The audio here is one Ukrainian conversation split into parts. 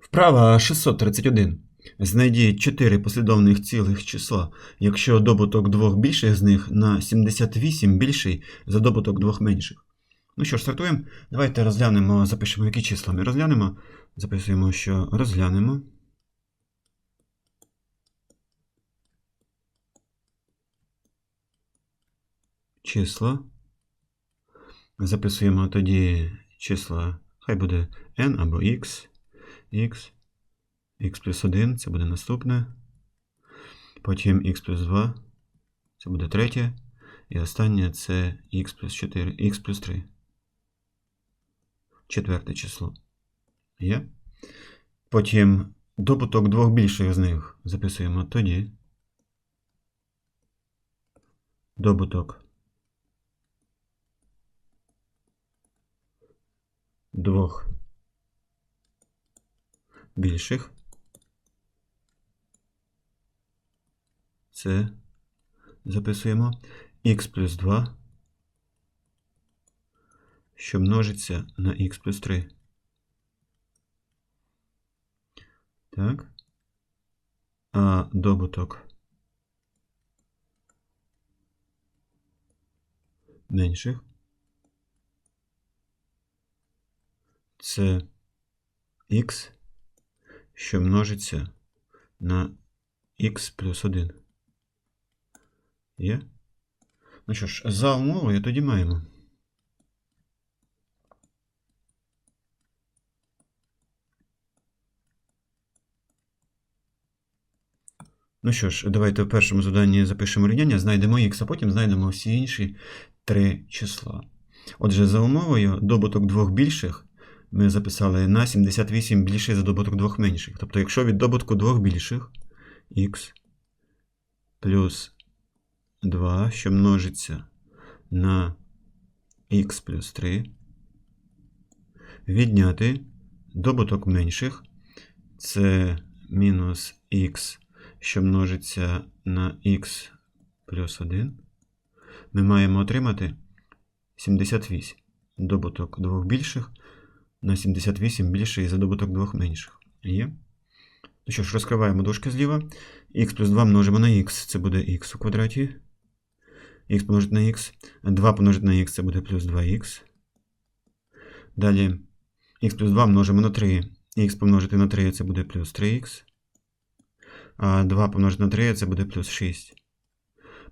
Вправа 631. Знайдіть 4 послідовних цілих числа, якщо добуток двох більших з них на 78 більший за добуток двох менших. Ну що ж, стартуємо. Давайте розглянемо, запишемо, які числа ми розглянемо. Записуємо, що розглянемо. Числа. Записуємо тоді числа, хай буде n або x, x, x плюс 1, це буде наступне. Потім x плюс 2, це буде третє. І останнє це x плюс 4, x плюс 3. Четверте число. Є. Потім добуток двох більших з них записуємо тоді. Добуток двох більших. Це записуємо х плюс 2, що множиться на х плюс 3. Так. А добуток менших це х, що множиться на х плюс 1. Є? Ну що ж, за умовою тоді маємо. Ну що ж, давайте в першому заданні запишемо рівняння, знайдемо х, а потім знайдемо всі інші три числа. Отже, за умовою добуток двох більших ми записали на 78 більший за добуток двох менших. Тобто, якщо від добутку двох більших х плюс 2, що множиться на х плюс 3, відняти добуток менших, це мінус х, що множиться на х плюс 1, ми маємо отримати 78. Добуток двох більших на 78 більший за добуток двох менших. Є? Ну що ж, розкриваємо дужки зліва. х плюс 2 множимо на х, це буде х у квадраті. х помножити на х. 2 помножити на х це буде плюс 2х. Далі х плюс 2 множимо на 3. х помножити на 3 це буде плюс 3х. А 2 помножити на 3 це буде плюс 6.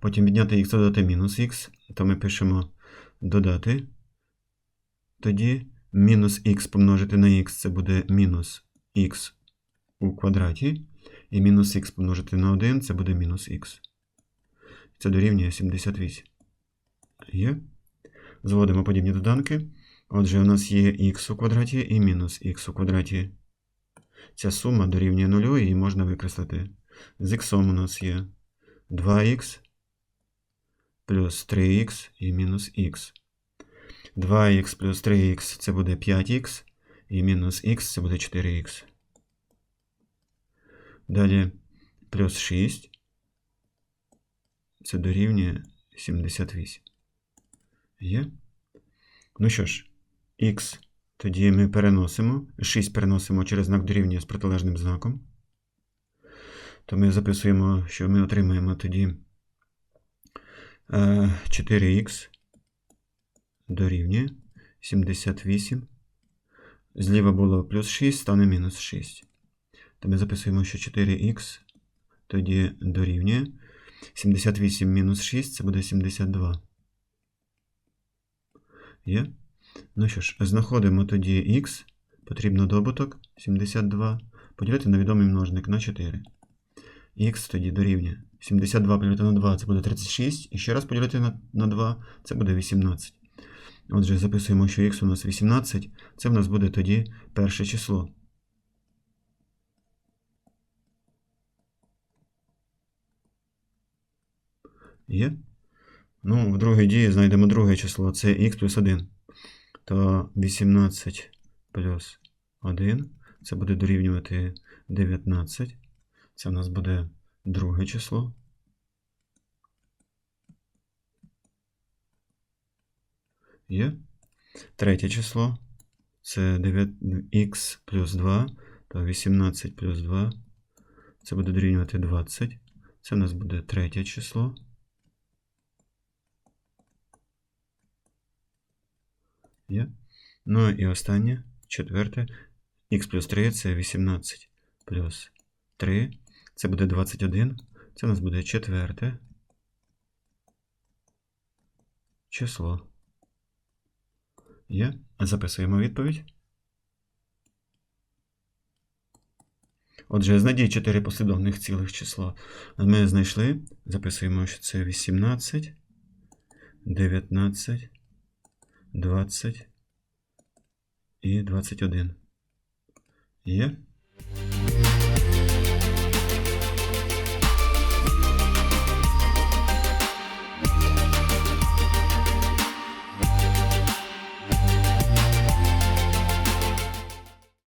Потім відняти х додати мінус х, то ми пишемо додати. Тоді мінус х помножити на х це буде мінус х у квадраті. І мінус х помножити на 1 це буде мінус х. Це дорівнює 78. Є. Зводимо подібні доданки. Отже, у нас є х у квадраті і мінус х у квадраті. Ця сума дорівнює 0 і її можна викреслити. З х у нас є 2х плюс 3х і мінус х. 2х плюс 3х це буде 5х, і мінус х це буде 4х. Далі плюс 6. Це дорівнює 78. Є? Ну що ж, х тоді ми переносимо. 6 переносимо через знак дорівнює з протилежним знаком. То ми записуємо, що ми отримаємо тоді 4х дорівнює 78. Зліва було плюс 6, стане мінус 6. То ми записуємо, що 4х тоді дорівнює 78 мінус 6 це буде 72. Є? Ну що ж, знаходимо тоді х, потрібно добуток 72, поділити на відомий множник на 4. Х тоді дорівнює 72 поділити на 2 це буде 36, і ще раз поділити на, на 2 це буде 18. Отже, записуємо, що х у нас 18, це в нас буде тоді перше число. Є? Ну, в другій дії знайдемо друге число, це х плюс 1. То 18 плюс 1, це буде дорівнювати 19. Це в нас буде друге число. Є. Третє число. Це 9х плюс 2. То 18 плюс 2. Це буде дорівнювати 20. Це у нас буде третє число. Є. Ну і останнє, четверте. Х плюс 3 це 18 плюс 3. Це буде 21. Це у нас буде четверте число. Є. Записуємо відповідь. Отже, знайдіть 4 послідовних цілих числа. Ми знайшли. Записуємо, що це 18, 19, 20 і 21. Є.